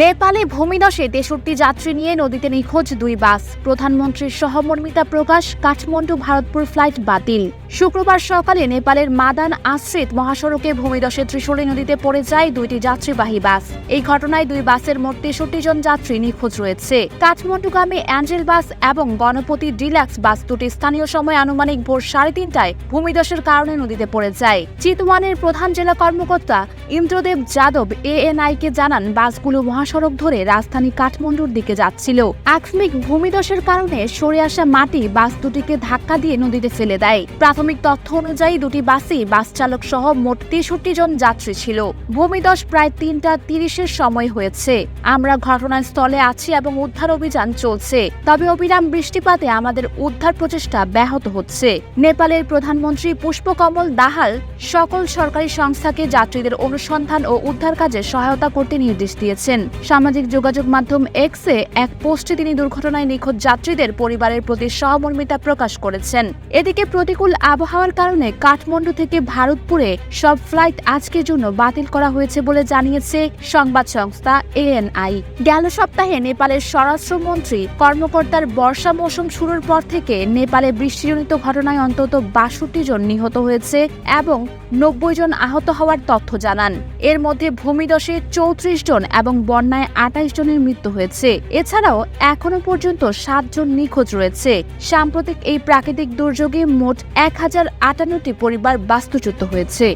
নেপালে ভূমিধসে তেষট্টি যাত্রী নিয়ে নদীতে নিখোঁজ দুই বাস। প্রধানমন্ত্রীর সহমর্মিতা প্রকাশ, কাঠমান্ডু ভারতপুর ফ্লাইট বাতিল। শুক্রবার সকালে নেপালের মাদান আশ্রিত মহাসড়কে ভূমিধসে ত্রিশূলী নদীতে পড়ে যায় দুইটি যাত্রীবাহী বাস। এই ঘটনায় দুই বাসের মোট তেষট্টি জন যাত্রী নিখোঁজ রয়েছে। কাঠমান্ডুগামী অ্যাঞ্জেল বাস এবং গণপতি ডিলাক্স বাস দুটি স্থানীয় সময় আনুমানিক ভোর সাড়ে তিনটায় ভূমিধসের কারণে নদীতে পড়ে যায়। চিতওয়ানের প্রধান জেলা কর্মকর্তা ইন্দ্রদেব যাদব এএনআই কে জানান, বাসগুলো মহাসড়ক ধরে রাজধানী কাঠমান্ডুর দিকে যাচ্ছিল। আকস্মিক ভূমিধসের কারণে সরে আসা মাটি বাস দুটিকে ধাক্কা দিয়ে নদীতে ফেলে দেয়। প্রাথমিক তথ্য অনুযায়ী দুটি বাসই বাস চালক সহ মোট তেষট্টি জন যাত্রী ছিল। ভূমিধস প্রায় তিনটা তিরিশের সময় হয়েছে। আমরা ঘটনাস্থলে আছি এবং উদ্ধার অভিযান চলছে। তবে অবিরাম বৃষ্টিপাতে আমাদের উদ্ধার প্রচেষ্টা ব্যাহত হচ্ছে। নেপালের প্রধানমন্ত্রী পুষ্পকমল দাহাল সকল সরকারি সংস্থাকে যাত্রীদের অনুসন্ধান ও উদ্ধার কাজে সহায়তা করতে নির্দেশ দিয়েছেন। সামাজিক যোগাযোগ মাধ্যম এক্সে এক পোস্টে তিনি দুর্ঘটনায় নিখোঁজ যাত্রীদের পরিবারের প্রতি সহমর্মিতা প্রকাশ করেছেন। এদিকে প্রতিকূল আবহাওয়ার কারণে কাঠমান্ডু থেকে ভারতপুরে সব ফ্লাইট আজকের জন্য বাতিল করা হয়েছে বলে জানিয়েছে সংবাদ সংস্থা এএনআই। গেল সপ্তাহে নেপালের স্বরাষ্ট্রমন্ত্রী কর্মকর্তার বর্ষা মৌসুম শুরুর পর থেকে নেপালে বৃষ্টিজনিত ঘটনায় অন্তত বাষট্টি জন নিহত হয়েছে এবং নব্বই জন আহত হওয়ার তথ্য জানান। এর মধ্যে ভূমিদশে চৌত্রিশ জন এবং বন্যায় আটাইশ জনের মৃত্যু হয়েছে। এছাড়াও এখনও পর্যন্ত সাতজন নিখোঁজ রয়েছে। সাম্প্রতিক এই প্রাকৃতিক দুর্যোগে মোট এক হাজার আটান্নটি পরিবার বাস্তুচ্যুত হয়েছে।